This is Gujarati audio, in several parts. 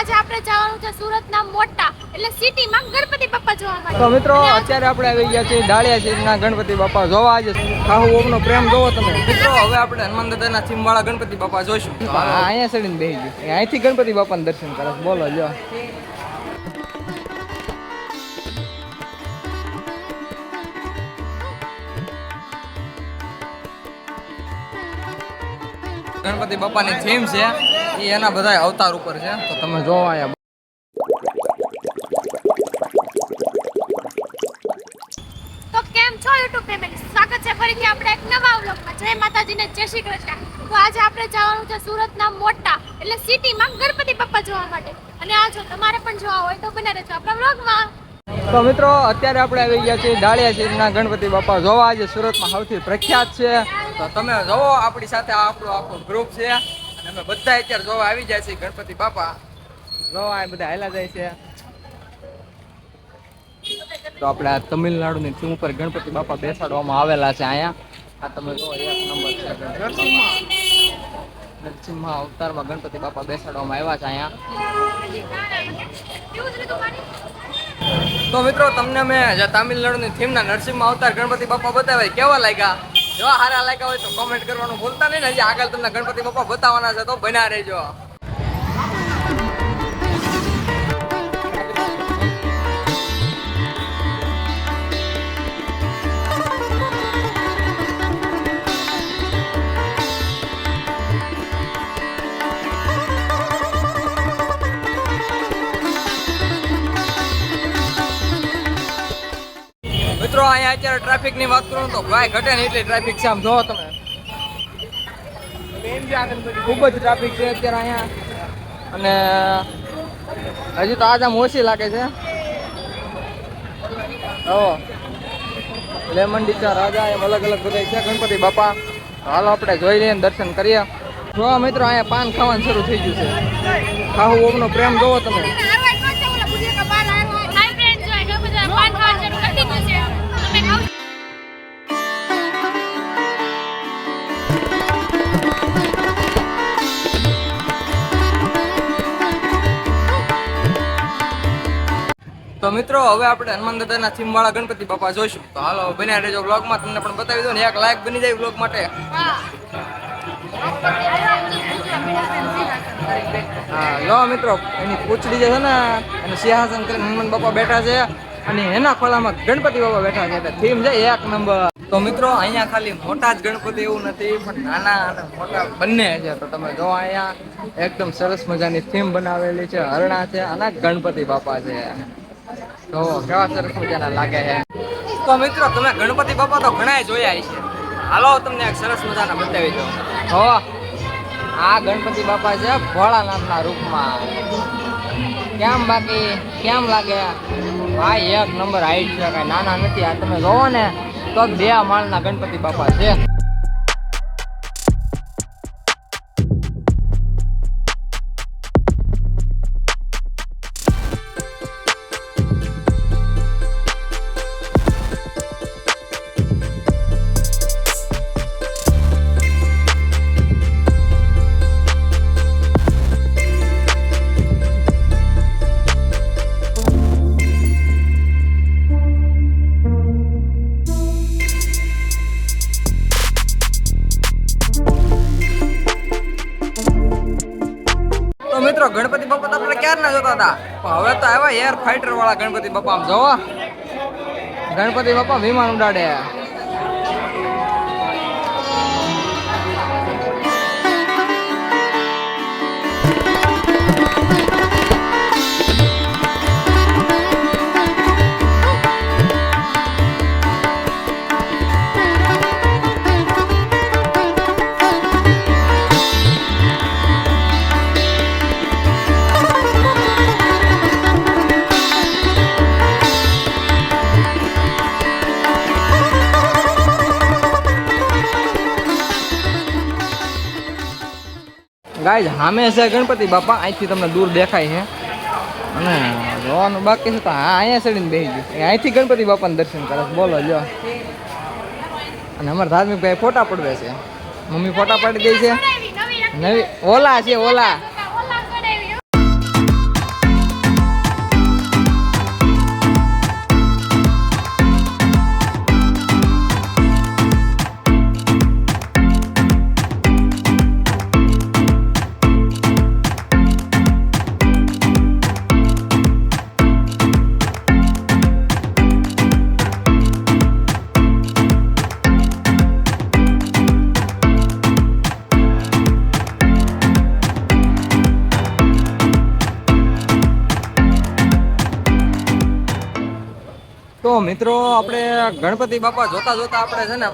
આજે આપણે જવાનું છે સુરતના મોટા એટલે સિટીમાં ગણપતિ બાપા જોવા માટે. તો મિત્રો અત્યારે આપણે આવી ગયા છીએ ડાળિયા શેરીના ગણપતિ બાપા. જોવા આજે ખાહુ ઓમનો પ્રેમ જોવો તમે. મિત્રો હવે આપણે હનુમાન દાદાના થીમ ગણપતિ બાપા જોઈશું. હા, અહીંયા ચડીને બેસી ગયું. અહીંથી ગણપતિ બાપાને દર્શન કરો બોલો જો. ગણપતિ બાપાની થીમ છે એ એના બધા અવતાર ઉપર છે. તો તમે જોવો અહીંયા. તો કેમ છો યુટ્યુબ ફેમિલી? સ્વાગત છે ફરીથી આપણે એક નવા વ્લોગમાં. જય માતાજીને જય શ્રી કૃષ્ણ. તો આજે આપણે જવાનું છે સુરતના મોટા એટલે સિટીમાં ગણપતિ બાપ્પા જોવા માટે. અને આ જો તમારે પણ જોવા હોય તો બને રહેજો આપણા વ્લોગમાં. તો મિત્રો અત્યારે આપણે આવી ગયા છીએ ડાળિયા શેરીના ગણપતિ બાપા જોવા. આજે સુરતમાં સૌથી પ્રખ્યાત છે. તો તમે જોવો આપણી સાથે આ આપણો આખો ગ્રુપ છે. અમે બધા અત્યારે જોવા આવી જાય છે ગણપતિ બાપા. જોવા બધા હેલા જાય છે. તો આપણે તમિલનાડુ તમિલનાડુની થીમ ઉપર ગણપતિ બાપા બેસાડવામાં આવેલા છે અહીંયા. આ તમે જો એક નંબર છે. નરસિંહ અવતારમાં ગણપતિ બાપા બેસાડવામાં આવ્યા છે અહીંયા. તો મિત્રો, તમને મેં તમિલનાડુની થીમના નરસિંહ અવતાર ગણપતિ બાપા બતાવ્યા, કેવા લાગ્યા? જો સારા લાગ્યા હોય તો કોમેન્ટ કરવાનું ભૂલતા નહીં ને. હજી આગળ તમને ગણપતિ બાપા બતાવવાના છે તો બન્યા રહેજો. મિત્રો, અહીંયા અત્યારે ટ્રાફિકની વાત કરું તો ભાઈ ઘટે ને એટલી ટ્રાફિક છે. આમ જોવો તમે. ખૂબ જ ટ્રાફિક છે અત્યારે અહીંયા. અને હજી તો આજ આમ ઓછી લાગે છે. હો લેમન ડીચા રાજા, એમ અલગ અલગ બધા છે. ગણપતિ બાપા. હાલો આપણે જોઈ લઈએ દર્શન કરીએ. જો મિત્રો, અહીંયા પાન ખાવાનું શરૂ થઈ ગયું છે. ખાવું ઓમનો પ્રેમ જોવો તમે. મિત્રો, હવે આપણે હનુમાન દાદાના થીમ વાળા ગણપતિ બાપા જોઈશું. તો હાલો બન્યા રહેજો બ્લોગમાં તમને પણ બતાવી દો ને, એક લાયક બની જાય બ્લોગ માટે. લો મિત્રો, એની પૂછડી જે છે ને, એનું સિંહાસન કરીને હનુમાન બાપા બેઠા છે અને એના ખોલામાં ગણપતિ બાપા બેઠા છે. એટલે થીમ છે એક નંબર. તો મિત્રો, અહીંયા ખાલી મોટા જ ગણપતિ એવું નથી, પણ નાના અને મોટા બંને છે. તો તમે જો અહીંયા, એકદમ સરસ મજાની થીમ બનાવેલી છે. હરણા છે, અને ગણપતિ બાપા છે. તો કેવા સરસ મજાના લાગે છે. તો મિત્રો, તમે ગણપતિ બાપા તો ઘણા જોયા છે હાલો, તમને એક સરસ મજાના બતાવી દો હો, આ ગણપતિ બાપા છે ભોળાનાથના રૂપમાં. કેમ બાકી? કેમ લાગે? ભાઈ, એક નંબર હાઈટ છે, કઈ નાના નથી. આ તમે જોવો ને, તો બે માળના ગણપતિ બાપા છે. આપણે ક્યારે ના જોતા હતા? પણ હવે તો આવ્યા એર ફાઈટર વાળા ગણપતિ બાપા આમ જોવો. ગણપતિ બાપા વિમાન ઉડાડે. ગાય સામે ગણપતિ બાપા. અહીંથી તમને દૂર દેખાય છે. અને જોવાનું બાકી છે તો હા અહીંયા ચડીને બેસી ગયું. અહીંથી ગણપતિ બાપાને દર્શન કરે બોલો જો અને અમારા ધાર્મિક ભાઈ ફોટા પડવે છે. મમ્મી ફોટા પાડી દે છે. નવી, ઓલા છે, ઓલા. તો મિત્રો આપણે ગણપતિ બાપા જોતા જોતા આપણે છે ને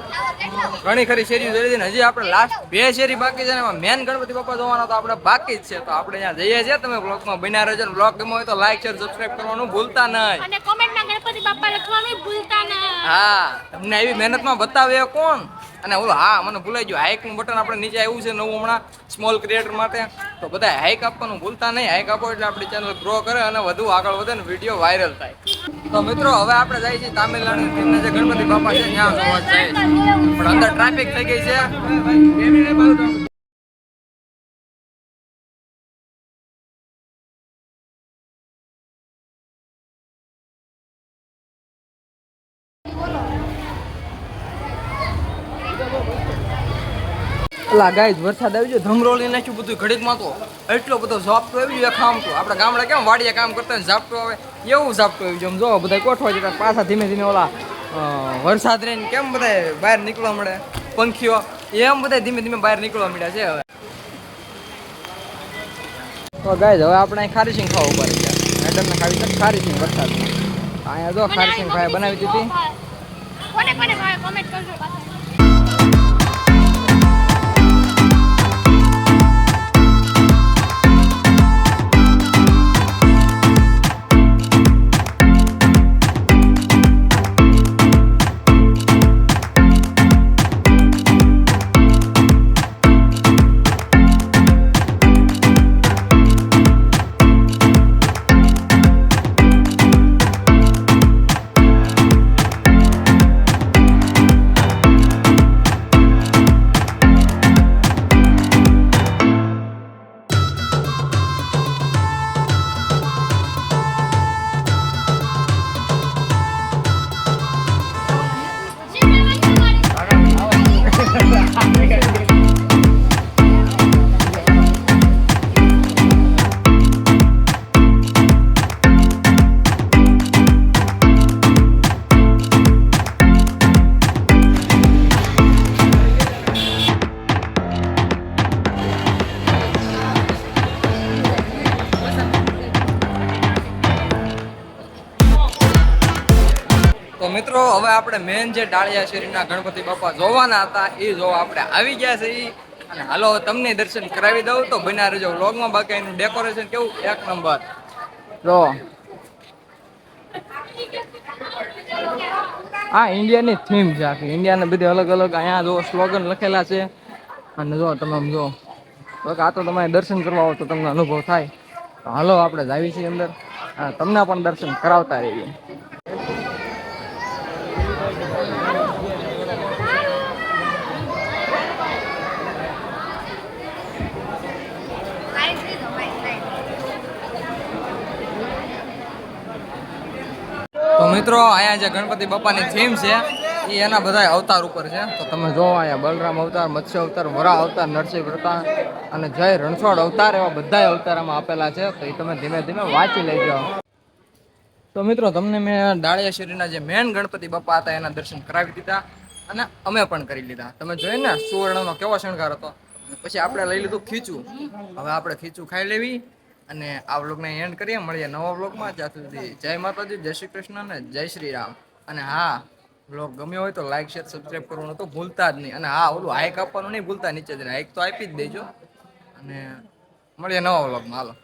ઘણી ખરી શેરી જોઈ લીધી ને હજી આપણે લાસ્ટ બે શેરી બાકી છે ને એમાં મેન ગણપતિ બાપા જોવાના તો આપણે બાકી જ છે. તો આપણે ત્યાં જઈએ છીએ. તમે બ્લોગમાં બન્યા રહેજો બ્લોગ ગમો હોય તો લાઈક શેર સબસ્ક્રાઇબ કરવાનું ભૂલતા નહીં. અને કોમેન્ટમાં ગણપતિ બાપા લખવાનું ભૂલતા ના હા તમને એવી મહેનતમાં બતાવે કોણ? અને ઓલો, હા, મને ભૂલાઈ ગયું. હાઇકનું બટન આપણે નીચે આવ્યું છે નવું હમણાં સ્મોલ ક્રિએટર માટે. તો બધા હાઇક આપવાનું ભૂલતા નહીં. હાઇક આપો એટલે આપણી ચેનલ ગ્રો કરે અને વધુ આગળ વધે ને વીડિયો વાયરલ થાય. તો મિત્રો, હવે આપણે જઈએ છીએ તામિલનાડુ તેમના જે ગણપતિ બાપા છે, ત્યાં જોવા જાય પણ અંદર ટ્રાફિક થઈ ગઈ છે. અલા ગાય વરસાદ આવી ગયો ધમરોળી નાખ્યું બધું ઘડીકમાં તો. એટલો બધો ઝાપટો આવી ગયો ખામ તો. આપણે ગામડા કેમ વાડીએ કામ કરતા ઝાપટો આવે? એવું ઝાપટો આવી ગયો. જો બધા કોઠવા જતા પાછા ધીમે ધીમે ઓલા વરસાદ રહીને કેમ બધા બહાર નીકળવા મળે? પંખીઓ, એમ બધા ધીમે ધીમે બહાર નીકળવા મળ્યા છે હવે. તો ગાય હવે આપણે અહીં ખારી સિંગ ખાવા ગયા મેડમને ખાવી છે ખારી સિંગ વરસાદ અહીંયા જો ખારી સિંગ ભાઈ બનાવી દીધી. કોમેન્ટ કરજો મિત્રો, હવે આપણે મેન જે ડાળિયા શેરીના ગણપતિ બાપા જોવાના હતા એ જોવા આપણે આવી ગયા છે. અને હાલો તમને દર્શન કરાવી દઉં તો બન્યા રહેજો વ્લોગમાં. બાકી એનું ડેકોરેશન કેવું? એક નંબર. જો. આ ઇન્ડિયાની થીમ છે આખી. ઇન્ડિયાને બધી અલગ અલગ અહીંયા જો સ્લોગન લખેલા છે. અને જો તમે આમ જો. આ તો તમારે દર્શન કરવા આવો તો તમને અનુભવ થાય. હાલો, આપણે જાવી છીએ અંદર. તમને પણ દર્શન કરાવતા રહીએ તો મિત્રો, અહીંયા જે ગણપતિ બાપાની થીમ છે એ એના બધા અવતાર ઉપર છે. તો તમે જો અહીંયા બલરામ અવતાર, મત્સ્ય અવતાર, વરા અવતાર નરસિંહ વ્રતા અને જય રણછોડ અવતાર એવા બધા અવતારામાં આપેલા છે. તો એ તમે ધીમે ધીમે વાંચી લેજો. તો મિત્રો, તમને મેં ડાળિયા શેરીના જે મેન ગણપતિ બાપા હતા, એના દર્શન કરાવી દીધા અને અમે પણ કરી લીધા. તમે જોઈ ને સુવર્ણનો કેવો શણગાર હતો. પછી આપણે લઈ લીધું ખીચું. હવે આપણે ખીચું ખાઈ લેવી. અને આ વ્લોગને એન્ડ કરીએ. મળીએ નવા વ્લોગમાં. ત્યાં સુધી જય માતાજી, જય શ્રી કૃષ્ણ અને જય શ્રી રામ. અને હા, વ્લોગ ગમ્યો હોય તો લાઈક શેર સબસ્ક્રાઈબ કરવાનું તો ભૂલતા જ નહીં. અને હા, ઓલું હાઈક આપવાનું નહીં ભૂલતા, નીચે જ હાઈક તો આપી જ દેજો. અને મળીએ નવા વ્લોગમાં. હાલો.